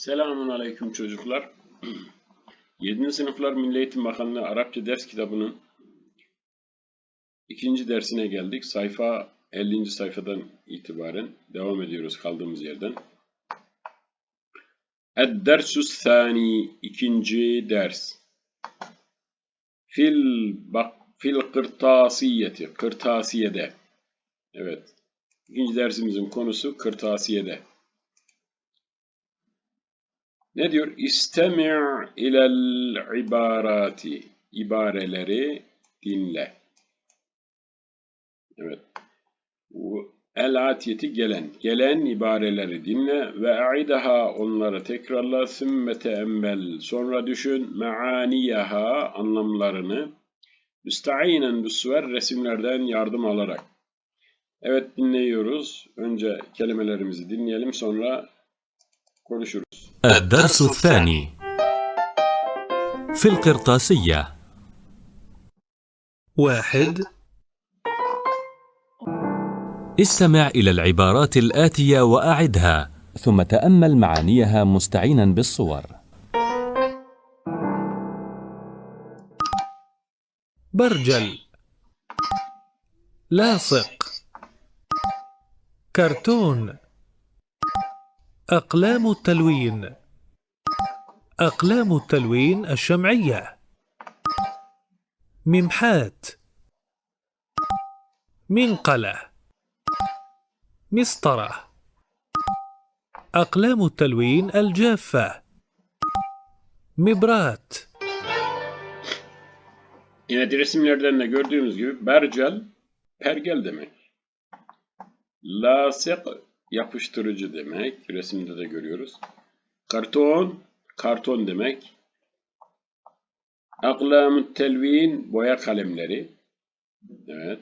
Selamun Aleyküm çocuklar. 7. sınıflar Milli Eğitim Bakanlığı Arapça ders kitabının ikinci dersine geldik. Sayfa 50. sayfadan itibaren devam ediyoruz kaldığımız yerden. Ed-dersus sani ikinci ders. Fil bak fil kırtasiyeti kırtasiyede. Evet. İkinci dersimizin konusu kırtasiyede. Ne diyor? İstemi' ilel ibarati. İbareleri dinle. Evet. Bu El atiyeti gelen. Gelen ibareleri dinle ve aidaha onları tekrarla sümme teemmel. Sonra düşün meaniyaha anlamlarını müstainen büsver resimlerden yardım alarak. Evet dinliyoruz. Önce kelimelerimizi dinleyelim sonra konuşuruz. الدرس الثاني. في القرطاسية. واحد. استمع إلى العبارات الآتية وأعدها ثم تأمل معانيها مستعينا بالصور. برجل. لاصق. كرتون. أقلام التلوين. أقلام التلوين الشمعية. ممحات. منقلة. مسطرة. أقلام التلوين الجافة. مبرات. De resimlerden de gördüğümüz gibi bercel, pergel demek. Lasık, yapıştırıcı demek. Resimde de görüyoruz. Karton, karton demek. Aklamut telvin, boya kalemleri. Evet.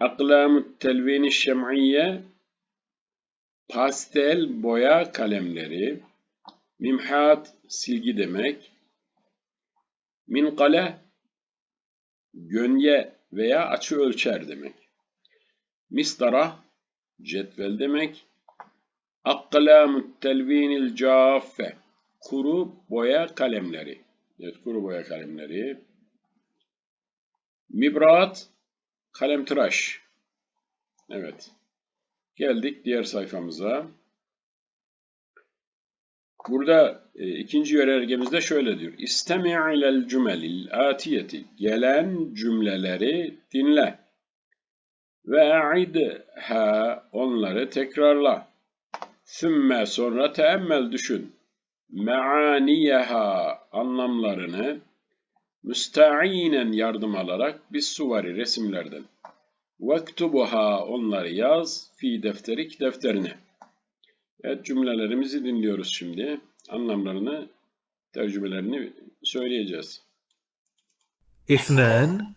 Aklamut telvin şem'iyye, pastel boya kalemleri. Mimhat, silgi demek. Minkale, gönye veya açı ölçer demek. Mistara cetvel demek. Aklamut telvinil caffe kuru boya kalemleri. Evet kuru boya kalemleri. Mibrat kalemtıraş. Evet. Geldik diğer sayfamıza. Burada e, ikinci yönergemizde şöyle diyor. İstemi' ilel cümelil atiyeti. Gelen cümleleri dinle. Ve ha onları tekrarla. Sümme sonra teemmel düşün. Meaniyeha anlamlarını müstainen yardım alarak biz suvari resimlerden. Vektubuha onları yaz fi defterik defterine. Evet cümlelerimizi dinliyoruz şimdi. Anlamlarını, tercümelerini söyleyeceğiz. İthnan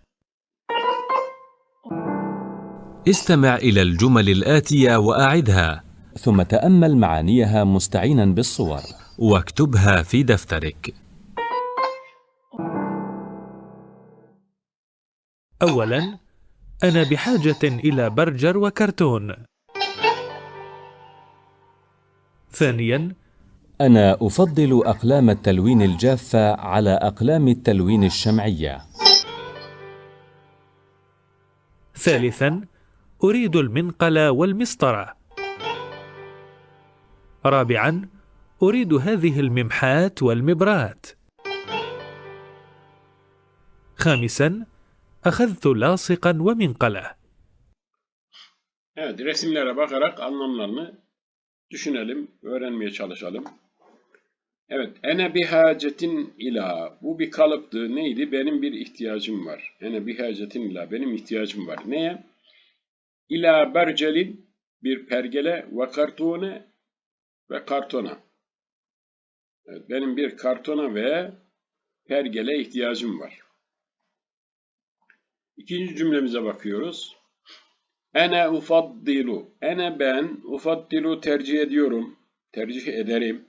استمع إلى الجمل الآتية وأعدها. ثم تأمل معانيها مستعينا بالصور. واكتبها في دفترك. أولا أنا بحاجة إلى برجر وكرتون. ثانيا أنا أفضل أقلام التلوين الجافة على أقلام التلوين الشمعية. ثالثا أريد المنقل والمسطرة رابعا أريد هذه الممحات والمبرات خامسا أخذت لاصقا ومنقلة Evet resimlere bakarak anlamlarını düşünelim, öğrenmeye çalışalım. Evet, ene bihacetin ila. Bu bir kalıptı. Neydi? Benim bir ihtiyacım var. Ene bihacetin ila. Benim ihtiyacım var. Neye? İla bercelin bir pergele ve kartone ve kartona. Evet, benim bir kartona ve pergele ihtiyacım var. İkinci cümlemize bakıyoruz. Ene ufaddilu. Ene ben ufaddilu tercih ediyorum. Tercih ederim.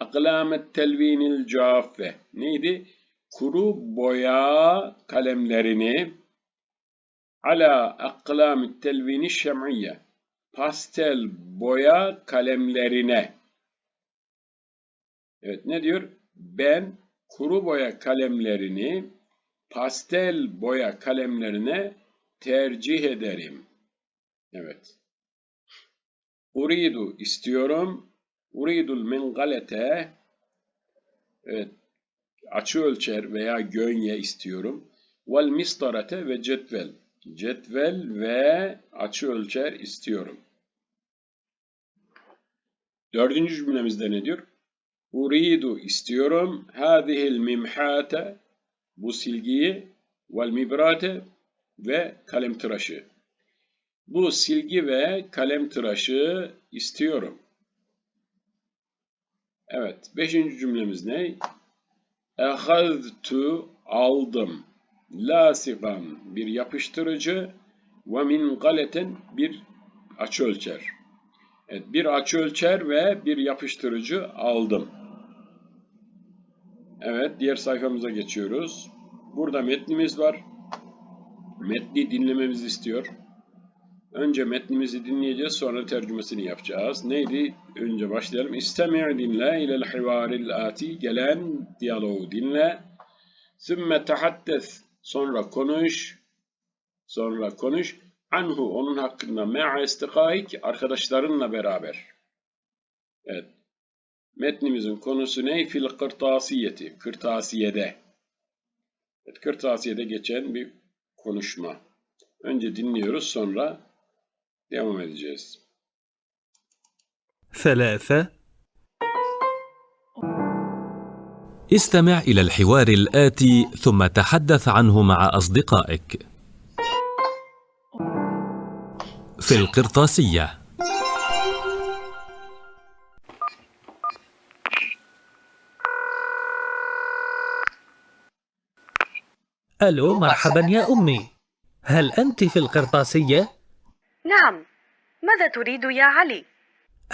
Aklamet telvinil caffe. Neydi? Kuru boya kalemlerini ala aklamit telvini şem'iyye. Pastel boya kalemlerine Evet ne diyor? Ben kuru boya kalemlerini pastel boya kalemlerine tercih ederim. Evet. Uridu istiyorum. Uridul mengalete evet, açı ölçer veya gönye istiyorum. Vel mistarate ve cetvel. Cetvel ve açı ölçer istiyorum. Dördüncü cümlemizde ne diyor? Uridu istiyorum. Hadihil mimhate bu silgiyi vel mibrate ve kalem tıraşı. Bu silgi ve kalem tıraşı istiyorum. Evet. Beşinci cümlemiz ne? Ehaztu aldım. Lasigan bir yapıştırıcı ve min galeten bir açı ölçer. Evet, bir açı ölçer ve bir yapıştırıcı aldım. Evet, diğer sayfamıza geçiyoruz. Burada metnimiz var. Metni dinlememizi istiyor. Önce metnimizi dinleyeceğiz, sonra tercümesini yapacağız. Neydi? Önce başlayalım. İstemi' dinle ilel hivaril ati. Gelen diyaloğu dinle. Sümme tahaddes. Sonra konuş. Sonra konuş. Anhu onun hakkında me'a istikaik arkadaşlarınla beraber. Evet. Metnimizin konusu ne? Fil kırtasiyeti. Kırtasiyede. Evet, kırtasiyede geçen bir konuşma. Önce dinliyoruz sonra devam edeceğiz. Felâfe استمع إلى الحوار الآتي ثم تحدث عنه مع أصدقائك. في القرطاسية ألو مرحبا يا أمي هل أنت في القرطاسية؟ نعم ماذا تريد يا علي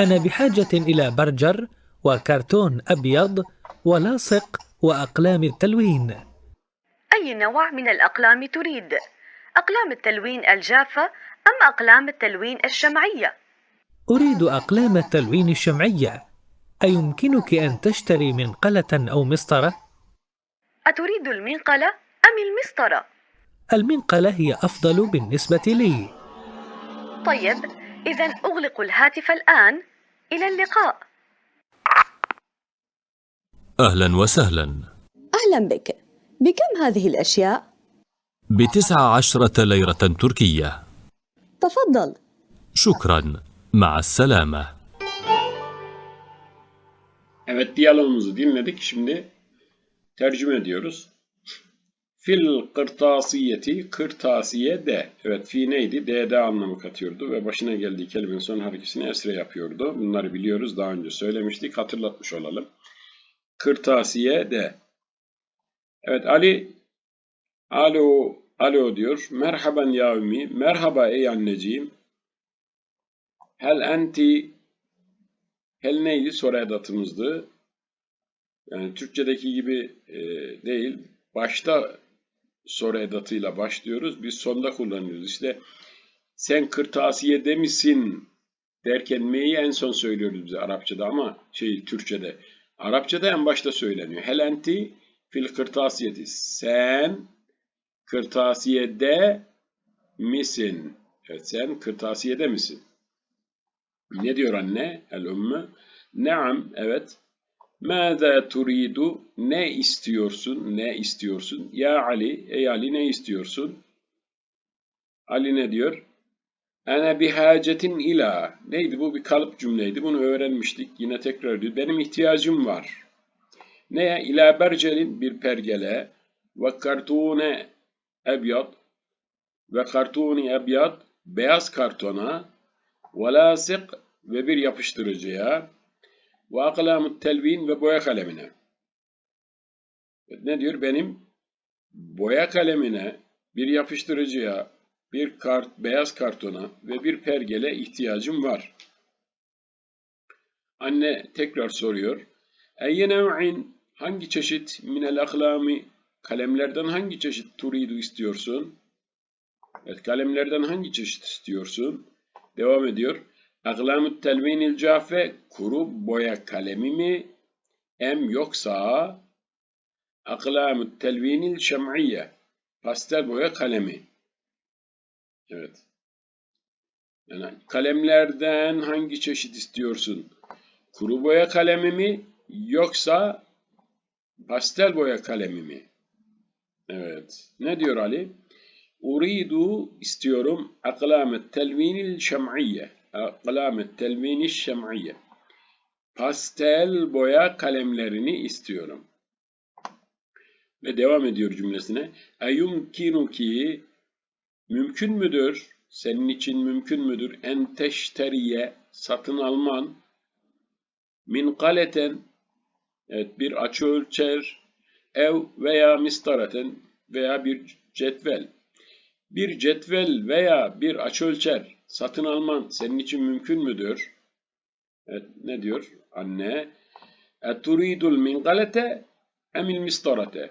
أنا بحاجة إلى برجر وكرتون أبيض ولاصق وأقلام التلوين. أي نوع من الأقلام تريد؟ أقلام التلوين الجافة أم أقلام التلوين الشمعية؟ أريد أقلام التلوين الشمعية. أيمكنك أن تشتري منقلة أو مسطرة؟ أتريد المنقلة أم المسطرة؟ المنقلة هي أفضل بالنسبة لي. طيب اذا أغلق الهاتف الآن. إلى اللقاء. أهلا وسهلا أهلا بك بكم هذه الأشياء؟ بتسع عشرة ليرة تركية تفضل شكرا مع السلامة Evet diyalogumuzu dinledik. Şimdi tercüme ediyoruz. Fil kırtasiyeti kırtasiye de. Evet fi neydi? D'de anlamı katıyordu ve başına geldiği kelimenin son harekesini esre yapıyordu. Bunları biliyoruz. Daha önce söylemiştik. Hatırlatmış olalım. Kırtasiye de. Evet Ali Alo Alo diyor. Merhaban ya ümmi. Merhaba ey anneciğim. Hel enti Hel neydi? Soru edatımızdı. Yani Türkçedeki gibi e, değil. Başta soru edatıyla başlıyoruz. Biz sonda kullanıyoruz. İşte sen kırtasiyede misin derken meyi en son söylüyoruz biz Arapçada ama şey Türkçede. Arapçada en başta söyleniyor. Hel enti fil kırtasiyeti. Sen kırtasiyede misin? Evet sen kırtasiyede misin? Ne diyor anne? El ümmü. Naam, evet. Mâzâ turidu? Ne istiyorsun? Ne istiyorsun? Ya Ali, ey Ali ne istiyorsun? Ali ne diyor? Ene bihacetin ila. Neydi bu? Bir kalıp cümleydi. Bunu öğrenmiştik. Yine tekrar ediyor. Benim ihtiyacım var. Neye? İlâ bercelin bir pergele ve kartune ebyad ve kartuni ebyad beyaz kartona ve lasık ve bir yapıştırıcıya ve aklamut telvin ve boya kalemine. Ne diyor? Benim boya kalemine, bir yapıştırıcıya, bir kart, beyaz kartona ve bir pergele ihtiyacım var. Anne tekrar soruyor. Eyye nev'in hangi çeşit minel aklami kalemlerden hangi çeşit turidu istiyorsun? Evet, kalemlerden hangi çeşit istiyorsun? Devam ediyor. Aklamut telvinil cafe kuru boya kalemi mi? em yoksa aklamü telvinil şem'iyye pastel boya kalemi. Evet. Yani kalemlerden hangi çeşit istiyorsun? Kuru boya kalemi mi yoksa pastel boya kalemi mi? Evet. Ne diyor Ali? Uridu istiyorum aklamet telvinil şem'iyye. Aklamet telvinil şem'iyye. Pastel boya kalemlerini istiyorum. Ve devam ediyor cümlesine. Eyumkinuki mümkün müdür? Senin için mümkün müdür? En teşteriye satın alman min kaleten evet bir açı ölçer ev veya mistaraten veya bir cetvel bir cetvel veya bir açıölçer satın alman senin için mümkün müdür? Evet, ne diyor anne? Eturidul mingalete emil mistarate?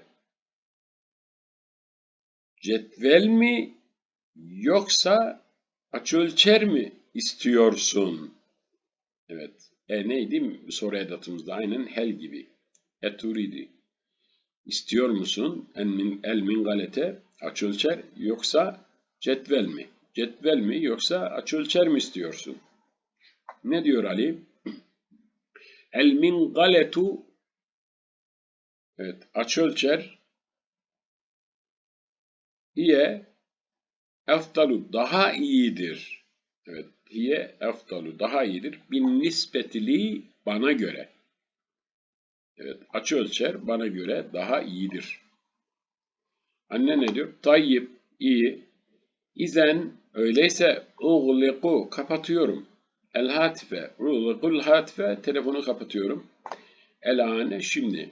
Cetvel mi yoksa açıölçer mi istiyorsun? Evet. E neydi? Soru edatımızda aynen hel gibi. Eturidi. İstiyor musun? El, min, el mingalete açölçer yoksa cetvel mi? Cetvel mi yoksa açölçer mi istiyorsun? Ne diyor Ali? El mingaletu Evet, açölçer hiye eftalu daha iyidir. Evet, hiye eftalu daha iyidir. Bin nispetili bana göre. Evet, açı ölçer bana göre daha iyidir. Anne ne diyor? Tayyip, iyi. İzen, öyleyse uğliku, kapatıyorum. El hatife, uğlikul hatife, telefonu kapatıyorum. El ane, şimdi.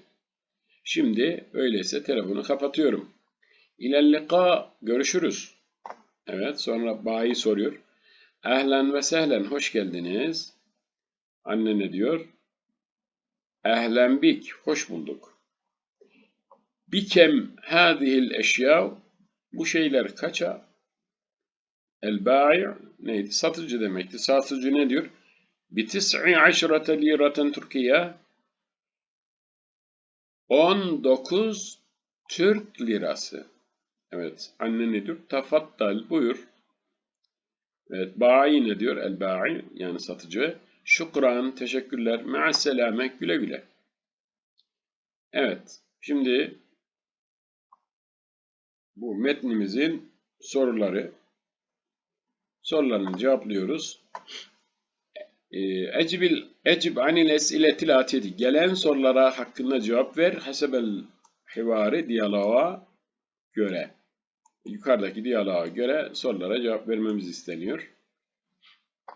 Şimdi, öyleyse telefonu kapatıyorum. İlellika, görüşürüz. Evet, sonra bayi soruyor. Ehlen ve sehlen, hoş geldiniz. Anne ne diyor? Ehlen bik, hoş bulduk. Bikem hadihil eşya, bu şeyler kaça? El ba'i neydi? Satıcı demekti. Satıcı ne diyor? Bi tis'i aşrate liraten Türkiye 19 Türk lirası. Evet. Anne ne diyor? Tafattal buyur. Evet. Ba'i ne diyor? El ba'i yani satıcı. Şükran, teşekkürler. Me'asselame, güle güle. Evet. Şimdi bu metnimizin soruları. Sorularını cevaplıyoruz. Ee, Ecibil, ecib anil esiletil atiyeti. Gelen sorulara hakkında cevap ver. Hasebel hivari diyaloğa göre. Yukarıdaki diyaloğa göre sorulara cevap vermemiz isteniyor.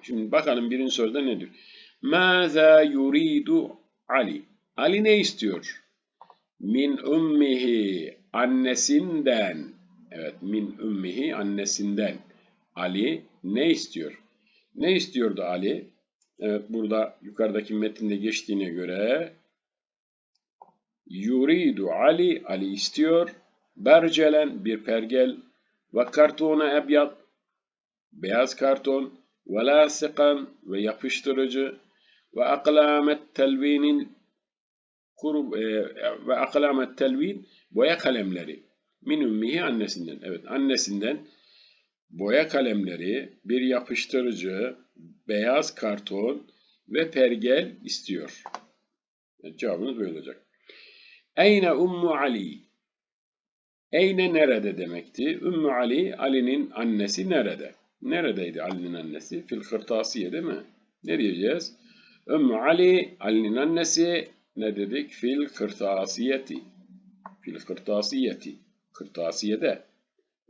Şimdi bakalım birinci soruda ne diyor? Maza yuridu Ali. Ali ne istiyor? Min ummihi annesinden. Evet min ummihi annesinden. Ali ne istiyor? Ne istiyordu Ali? Evet burada yukarıdaki metinde geçtiğine göre yuridu Ali Ali istiyor. Bercelen bir pergel ve kartona ebyat beyaz karton ve lasikan ve yapıştırıcı ve aklamet telvinin kuru, e, ve aklamet telvin boya kalemleri min ümmihi annesinden. Evet annesinden boya kalemleri, bir yapıştırıcı, beyaz karton ve pergel istiyor. Evet, cevabınız böyle olacak. Eyne Ummu Ali? Eyne nerede demekti? Ümmü Ali, Ali'nin annesi nerede? Neredeydi Ali'nin annesi? Fil kırtasiye değil mi? Ne diyeceğiz? Ümmü Ali, Ali'nin annesi ne dedik? Fil kırtasiyeti. Fil kırtasiyeti. Kırtasiyede.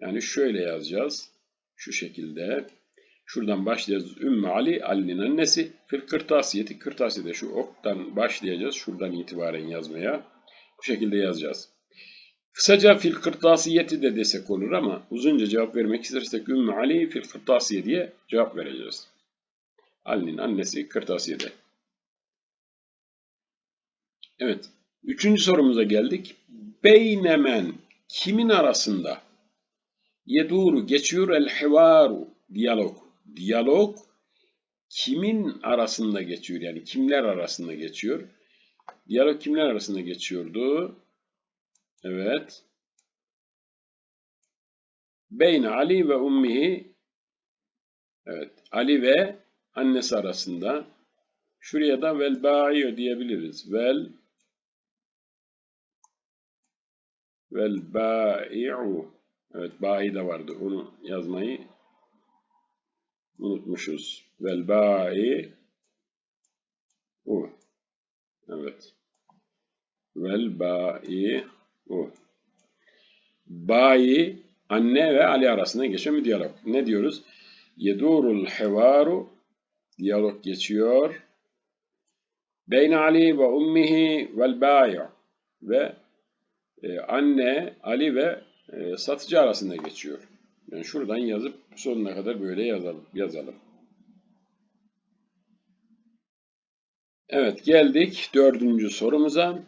Yani şöyle yazacağız. Şu şekilde. Şuradan başlayacağız. Ümmü Ali, Ali'nin annesi. Fil kırtasiyeti. Kırtasiyede şu oktan başlayacağız. Şuradan itibaren yazmaya. Bu şekilde yazacağız. Kısaca fil kırtasiyeti de desek olur ama uzunca cevap vermek istersek Ümmü Ali fil kırtasiye diye cevap vereceğiz. Ali'nin annesi kırtasiyede. Evet. Üçüncü sorumuza geldik. Beynemen kimin arasında? Yeduru geçiyor el hivaru diyalog. Diyalog kimin arasında geçiyor? Yani kimler arasında geçiyor? Diyalog kimler arasında geçiyordu? Evet. Beyne Ali ve ummihi Evet. Ali ve annesi arasında. Şuraya da vel ba'iyo diyebiliriz. Vel vel ba'i'u Evet ba'i de vardı. Onu yazmayı unutmuşuz. Vel ba'i Evet. Vel ba'i u Ba'i anne ve Ali arasında geçen bir diyalog. Ne diyoruz? Yedurul hevaru diyalog geçiyor. Beyne Ali ve ummihi vel ba'i ve e, anne Ali ve e, satıcı arasında geçiyor. Yani şuradan yazıp sonuna kadar böyle yazalım. yazalım. Evet geldik dördüncü sorumuza.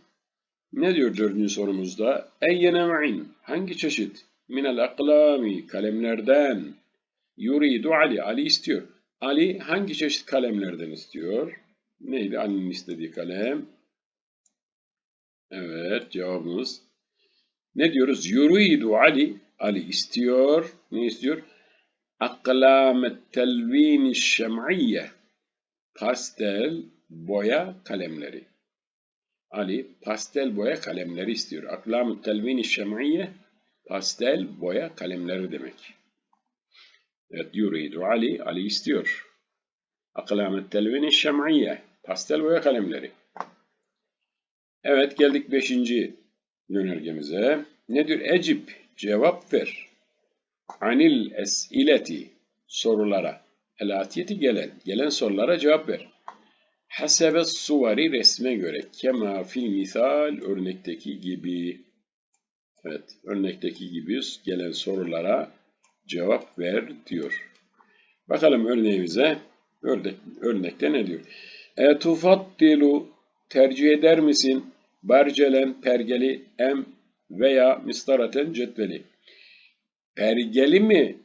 Ne diyor dördüncü sorumuzda? Eyye nev'in hangi çeşit minel aklami kalemlerden yuridu Ali Ali istiyor. Ali hangi çeşit kalemlerden istiyor? Neydi Ali'nin istediği kalem? Evet cevabımız. Ne diyoruz? Yuridu Ali Ali istiyor. Ne istiyor? Aklamet telvini şem'iyye pastel boya kalemleri. Ali pastel boya kalemleri istiyor. Aklam-ı telvini şem'iyye pastel boya kalemleri demek. Evet, yuridu Ali, Ali istiyor. Aklam-ı telvini şem'iyye pastel boya kalemleri. Evet, geldik beşinci yönergemize. Nedir? Ecip, cevap ver. Anil es'ileti, sorulara. Elatiyeti gelen, gelen sorulara cevap ver. Hasebe suvari resme göre. Kema fil misal örnekteki gibi. Evet, örnekteki gibi gelen sorulara cevap ver diyor. Bakalım örneğimize. Örnek, örnekte ne diyor? E tufaddilu tercih eder misin? Barcelen, pergeli, em veya mistaraten cetveli. Pergeli mi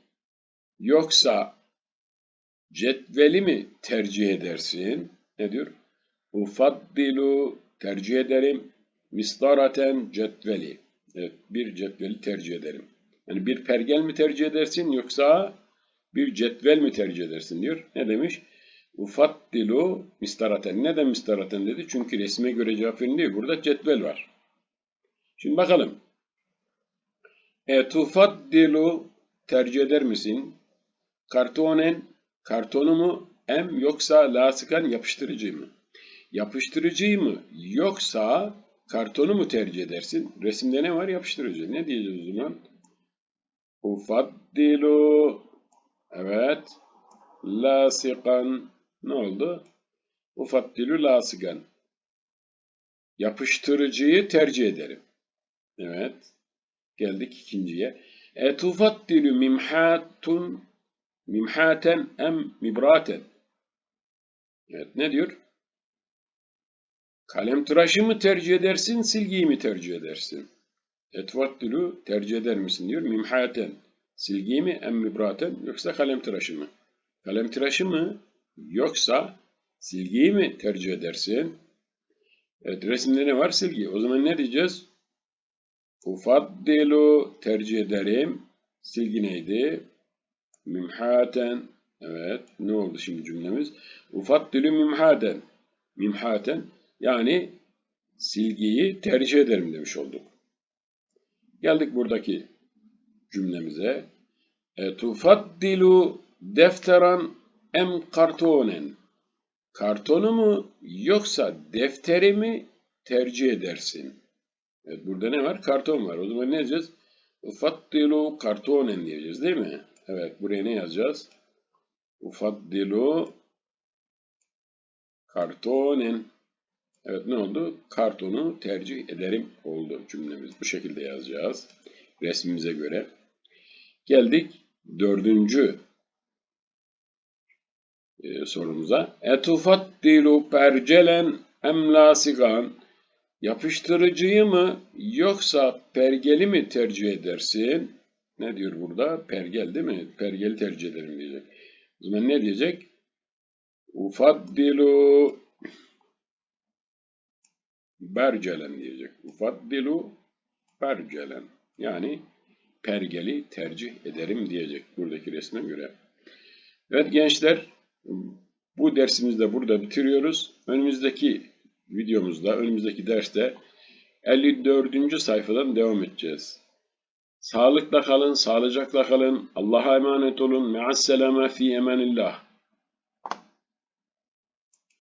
yoksa cetveli mi tercih edersin? Ne diyor? Ufaddilu tercih ederim. Mistaraten cetveli. Evet, bir cetveli tercih ederim. Yani bir pergel mi tercih edersin yoksa bir cetvel mi tercih edersin diyor. Ne demiş? Ufaddilu mistaraten. Neden mistaraten dedi? Çünkü resme göre cevap verin diyor. Burada cetvel var. Şimdi bakalım. E tufaddilu tercih eder misin? Kartonen kartonu mu em yoksa lasıkan yapıştırıcı mı? Yapıştırıcıyı mı yoksa kartonu mu tercih edersin? Resimde ne var? Yapıştırıcı. Ne diyeceğiz o zaman? Ufaddilu evet lasikan ne oldu? Ufaddilu lasikan yapıştırıcıyı tercih ederim. Evet. Geldik ikinciye. E tufaddilu mimhatun mimhaten em mibraten. Evet ne diyor? Kalem tıraşı mı tercih edersin, silgiyi mi tercih edersin? Etvattülü tercih eder misin diyor. Mimhaten. Silgiyi mi em mibraten yoksa kalem tıraşı mı? Kalem tıraşı mı yoksa silgiyi mi tercih edersin? Evet resimde ne var? Silgi. O zaman ne diyeceğiz? Ufaddilu tercih ederim. Silgi neydi? Mimhaten. Evet. Ne oldu şimdi cümlemiz? Ufaddilu mimhaten. Mimhaten. Yani silgiyi tercih ederim demiş olduk. Geldik buradaki cümlemize. E, tufaddilu defteran em kartonen. Kartonu mu yoksa defteri mi tercih edersin? Evet, burada ne var? Karton var. O zaman ne diyeceğiz? Ufaddilu kartonen diyeceğiz değil mi? Evet, buraya ne yazacağız? Ufaddilu kartonen. Evet ne oldu? Kartonu tercih ederim oldu cümlemiz. Bu şekilde yazacağız. Resmimize göre. Geldik dördüncü e, sorumuza. Etufaddilu percelen em lasigan. Yapıştırıcıyı mı yoksa pergeli mi tercih edersin? Ne diyor burada? Pergel değil mi? Pergeli tercih ederim diyecek. Zaman ne diyecek? Ufaddilu bercelen diyecek. Ufaddilu bercelen. Yani pergeli tercih ederim diyecek buradaki resme göre. Evet gençler bu dersimizi de burada bitiriyoruz. Önümüzdeki videomuzda, önümüzdeki derste 54. sayfadan devam edeceğiz. Sağlıkla kalın, sağlıcakla kalın. Allah'a emanet olun. Me'asselame fi emanillah.